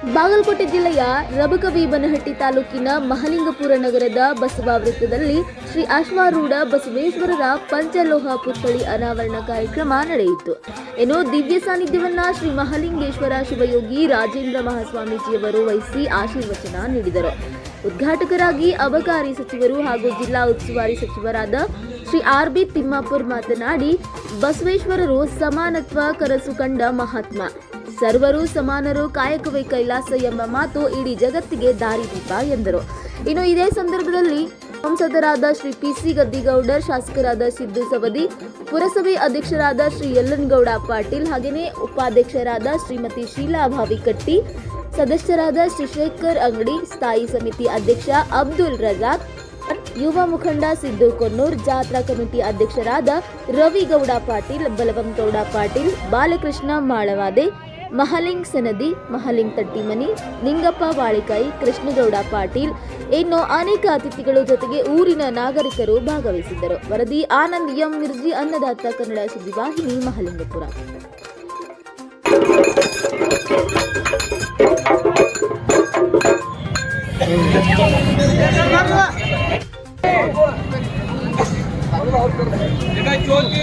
ಬಾಗಲಕೋಟೆ ಜಿಲ್ಲೆಯ ರಬಕವಿ ಬನಹಟ್ಟಿ ತಾಲೂಕಿನ ಮಹಲಿಂಗಪುರ ನಗರದ ಬಸವ ವೃತ್ತದಲ್ಲಿ ಶ್ರೀ ಅಶ್ವಾರೂಢ ಬಸವೇಶ್ವರರ ಪಂಚಲೋಹ ಪುತ್ಥಳಿ ಅನಾವರಣ ಕಾರ್ಯಕ್ರಮ ನಡೆಯಿತು. ಇನ್ನು ದಿವ್ಯ ಸಾನ್ನಿಧ್ಯವನ್ನ ಶ್ರೀ ಮಹಲಿಂಗೇಶ್ವರ ಶಿವಯೋಗಿ ರಾಜೇಂದ್ರ ಮಹಾಸ್ವಾಮೀಜಿಯವರು ವಹಿಸಿ ಆಶೀರ್ವಚನ ನೀಡಿದರು. ಉದ್ಘಾಟಕರಾಗಿ ಅಬಕಾರಿ ಸಚಿವರು ಹಾಗೂ ಜಿಲ್ಲಾ ಉಸ್ತುವಾರಿ ಸಚಿವರಾದ ಶ್ರೀ ಆರ್ ಬಿ ತಿಮ್ಮಾಪುರ್ ಮಾತನಾಡಿ, ಬಸವೇಶ್ವರರು ಸಮಾನತ್ವ ಕನಸು ಕಂಡ ಮಹಾತ್ಮ. ಸರ್ವರು ಸಮಾನರು, ಕಾಯಕವೇ ಕೈಲಾಸ ಎಂಬ ಮಾತು ಇಡೀ ಜಗತ್ತಿಗೆ ದಾರಿದೀಪ ಎಂದರು. ಇನ್ನು ಇದೇ ಸಂದರ್ಭದಲ್ಲಿ ಸಂಸದರಾದ ಶ್ರೀ ಪಿ ಸಿ ಗದ್ದಿಗೌಡರ್, ಶಾಸಕರಾದ ಸಿದ್ದು ಸವದಿ, ಪುರಸಭೆ ಅಧ್ಯಕ್ಷರಾದ ಶ್ರೀ ಯಲ್ಲನಗೌಡ ಪಾಟೀಲ್, ಹಾಗೆಯೇ ಉಪಾಧ್ಯಕ್ಷರಾದ ಶ್ರೀಮತಿ ಶೀಲಾ ಭಾವಿಕಟ್ಟಿ, ಸದಸ್ಯರಾದ ಶ್ರೀ ಶೇಖರ್ ಅಂಗಡಿ, ಸ್ಥಾಯಿ ಸಮಿತಿ ಅಧ್ಯಕ್ಷ ಅಬ್ದುಲ್ ರಜಾಕ್, ಯುವ ಮುಖಂಡ ಸಿದ್ದು ಕೊನ್ನೂರ್, ಜಾತ್ರಾ ಕಮಿಟಿ ಅಧ್ಯಕ್ಷರಾದ ರವಿಗೌಡ ಪಾಟೀಲ್, ಬಲವಂತಗೌಡ ಪಾಟೀಲ್, ಬಾಲಕೃಷ್ಣ ಮಾಳವಾದೆ ಮಹಲಿಂಗ್ ಸನದಿ, ಮಹಲಿಂಗ್ ತಟ್ಟಿಮನಿ, ನಿಂಗಪ್ಪ ವಾಳಿಕಾಯಿ, ಕೃಷ್ಣಗೌಡ ಪಾಟೀಲ್ ಇನ್ನು ಅನೇಕ ಅತಿಥಿಗಳು ಜೊತೆಗೆ ಊರಿನ ನಾಗರಿಕರು ಭಾಗವಹಿಸಿದ್ದರು. ವರದಿ ಆನಂದ್ ಎಂ ಮಿರ್ಜಿ, ಅನ್ನದಾತ ಕನ್ನಡ ಸುದ್ದಿವಾಹಿನಿ, ಮಹಲಿಂಗಪುರ. ಜಗಜ್ಯೋತಿ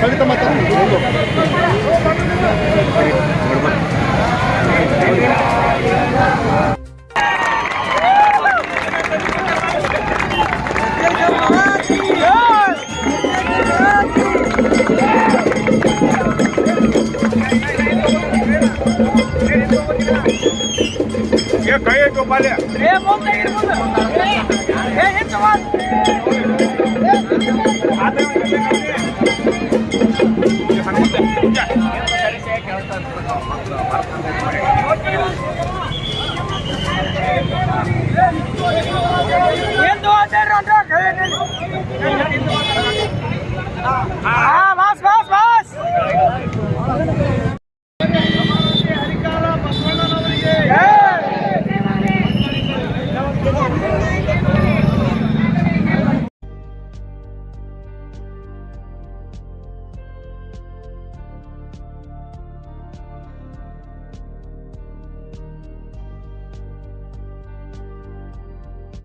చలిత మత એ કઈ તો પાલે. એ બોમ લઈ એ એ જવાન ఏందో అదే రెండు ఆ